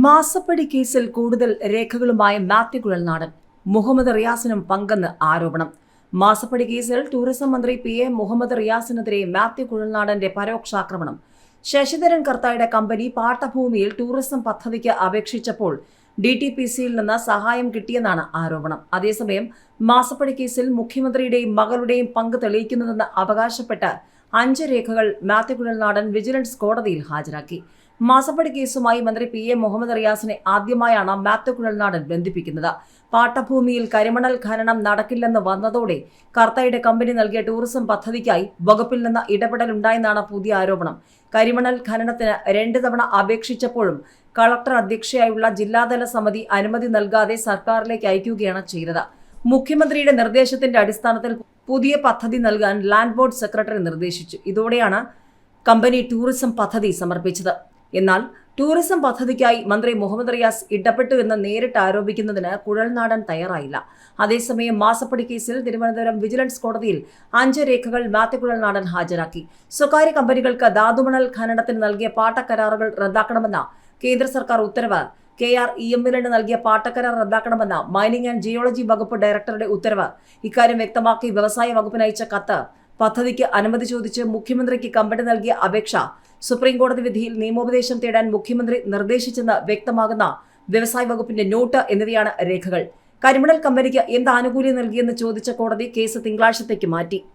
മാസപ്പടി കേസിൽ കൂടുതൽ രേഖകളുമായി മാത്യു കുഴൽനാടൻ മുഹമ്മദ് റിയാസിനും പങ്കെന്ന് ആരോപണം. മാസപ്പടി കേസിൽ ടൂറിസം മന്ത്രി പി എ മുഹമ്മദ് റിയാസിനെതിരെ മാത്യു കുഴൽനാടന്റെ പരോക്ഷാക്രമണം. ശശിധരൻ കർത്തായുടെ കമ്പനി പാട്ടഭൂമിയിൽ ടൂറിസം പദ്ധതിക്ക് അപേക്ഷിച്ചപ്പോൾ ഡി ടി പി സിയിൽ നിന്ന് സഹായം കിട്ടിയെന്നാണ് ആരോപണം. അതേസമയം മാസപ്പടി കേസിൽ മുഖ്യമന്ത്രിയുടെയും മകളുടെയും പങ്ക് തെളിയിക്കുന്നതെന്ന് അവകാശപ്പെട്ട് അഞ്ച് രേഖകൾ മാത്യു വിജിലൻസ് കോടതിയിൽ ഹാജരാക്കി. മാസപ്പടി കേസുമായി മന്ത്രി പി എ മുഹമ്മദ് റിയാസിനെ ആദ്യമായാണ് മാത്യു ബന്ധിപ്പിക്കുന്നത്. പാട്ടഭൂമിയിൽ കരിമണൽ ഖനനം നടക്കില്ലെന്ന് വന്നതോടെ കർത്തയുടെ കമ്പനി നൽകിയ ടൂറിസം പദ്ധതിക്കായി വകുപ്പിൽ നിന്ന് ഇടപെടലുണ്ടായെന്നാണ് പുതിയ ആരോപണം. കരിമണൽ ഖനനത്തിന് രണ്ട് തവണ അപേക്ഷിച്ചപ്പോഴും കളക്ടർ അധ്യക്ഷയായുള്ള ജില്ലാതല സമിതി അനുമതി നൽകാതെ സർക്കാരിലേക്ക് അയക്കുകയാണ് ചെയ്തത്. മുഖ്യമന്ത്രിയുടെ നിർദ്ദേശത്തിന്റെ അടിസ്ഥാനത്തിൽ പുതിയ പദ്ധതി നൽകാൻ ലാൻഡ് ബോർഡ് സെക്രട്ടറി നിർദ്ദേശിച്ചു. ഇതോടെയാണ് കമ്പനി ടൂറിസം പദ്ധതി സമർപ്പിച്ചത്. എന്നാൽ ടൂറിസം പദ്ധതിക്കായി മന്ത്രി മുഹമ്മദ് റിയാസ് ഇടപെട്ടു എന്ന് നേരിട്ട് ആരോപിക്കുന്നതിന് കുഴൽനാടൻ തയ്യാറായില്ല. അതേസമയം മാസപ്പടി കേസിൽ തിരുവനന്തപുരം വിജിലൻസ് കോടതിയിൽ അഞ്ച് രേഖകൾ മാത്യു കുഴൽനാടൻ ഹാജരാക്കി. സ്വകാര്യ കമ്പനികൾക്ക് ധാതുമണൽ ഖനനത്തിന് നൽകിയ പാട്ടക്കരാറുകൾ റദ്ദാക്കണമെന്ന കേന്ദ്ര സർക്കാർ ഉത്തരവ് കെ ആർ ഇ എമ്മിലിന് നൽകിയ പാട്ടക്കരാർ റദ്ദാക്കണമെന്ന മൈനിങ് ആൻഡ് ജിയോളജി വകുപ്പ് ഡയറക്ടറുടെ ഉത്തരവ് ഇക്കാര്യം വ്യക്തമാക്കി വ്യവസായ വകുപ്പിന് അയച്ച കത്ത്. പദ്ധതിക്ക് അനുമതി ചോദിച്ച് മുഖ്യമന്ത്രിക്ക് കമ്പനി നൽകിയ അപേക്ഷ സുപ്രീം കോടതി വിധിയിൽ നിയമോപദേശം തേടാൻ മുഖ്യമന്ത്രി നിർദ്ദേശിച്ചെന്ന് വ്യക്തമാകുന്ന വ്യവസായ വകുപ്പിന്റെ നോട്ട് എന്നിവയാണ് രേഖകൾ. കരിമണൽ കമ്പനിക്ക് എന്ത് ആനുകൂല്യം നൽകിയെന്ന് ചോദിച്ച കോടതി കേസ് തിങ്കളാഴ്ചത്തേക്ക് മാറ്റി.